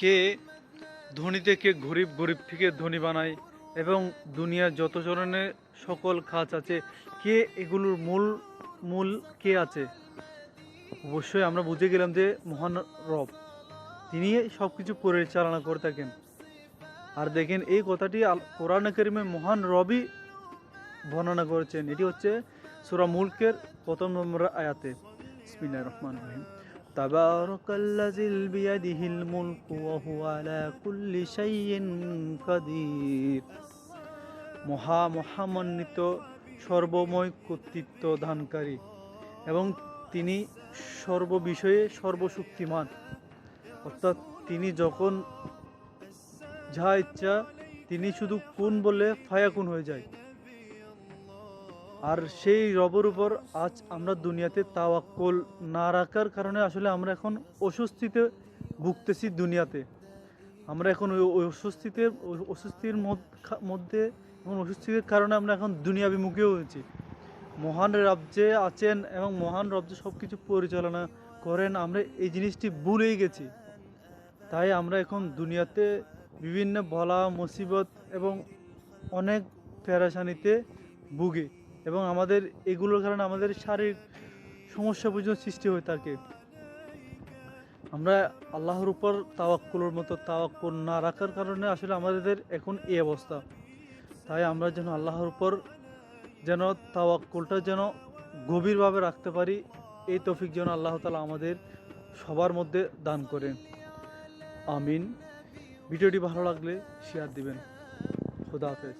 কে ধনী থেকে গরিব গরিব থেকে ধনী বানায়? এবং দুনিয়ার যত ধরনের সকল কাজ আছে, কে এগুলোর মূল মূল কে আছে? অবশ্যই আমরা বুঝে গেলাম যে মহান রব, তিনি সব কিছু পরিচালনা করে থাকেন। আর দেখেন, এই কথাটি কোরআন করিমে মহান রবই বর্ণনা করেছেন। এটি হচ্ছে সুরা মুলকের প্রথম নম্বর আয়াতে। রহমানির রহিম। তাবারাকাল্লাযী বিয়াদিহিল মুলকু ওয়া হুয়া আলা কুল্লি শাইইন কাদির। মহা মহামান্বিত, সর্বময় কর্তৃত্ব দানকারী এবং তিনি সর্ববিষয়ে সর্বশক্তিমান। অর্থাৎ তিনি যখন যা ইচ্ছা, তিনি শুধু কোন বলে ফায়াকুন হয়ে যায়। আর সেই রবের উপর আজ আমরা দুনিয়াতে তাওয়াক্কল না রাখার কারণে আসলে আমরা এখন অস্বস্তিতে ভুগতেছি দুনিয়াতে। আমরা এখন ওই অস্বস্তিতে, অস্বস্তির মধ্য- এবং অস্বস্তির কারণে আমরা এখন দুনিয়া বিমুখী হয়েছি। মহান রাজ্যে আছেন এবং মহান রাজ্যে সব কিছু পরিচালনা করেন, আমরা এই জিনিসটি ভুলেই গেছি। তাই আমরা এখন দুনিয়াতে বিভিন্ন বলা, মুসিবত এবং অনেক পেরেশানিতে ভুগি। এবং আমাদের এগুলোর কারণে আমাদের শারীরিক সমস্যা পর্যন্ত সৃষ্টি হয়ে থাকে আমরা আল্লাহর উপর তাওয়াক্কুলের মতো তাওয়াক্কুল না রাখার কারণে আসলে আমাদের এখন এই অবস্থা। তাই আমরা যেন আল্লাহর উপর যেন তাওয়াক্কুলটা যেন গভীরভাবে রাখতে পারি, এই তফিক যেন আল্লাহ তালা আমাদের সবার মধ্যে দান করেন। আমিন। ভিডিওটি ভালো লাগলে শেয়ার দিবেন। খুদা হাফেজ।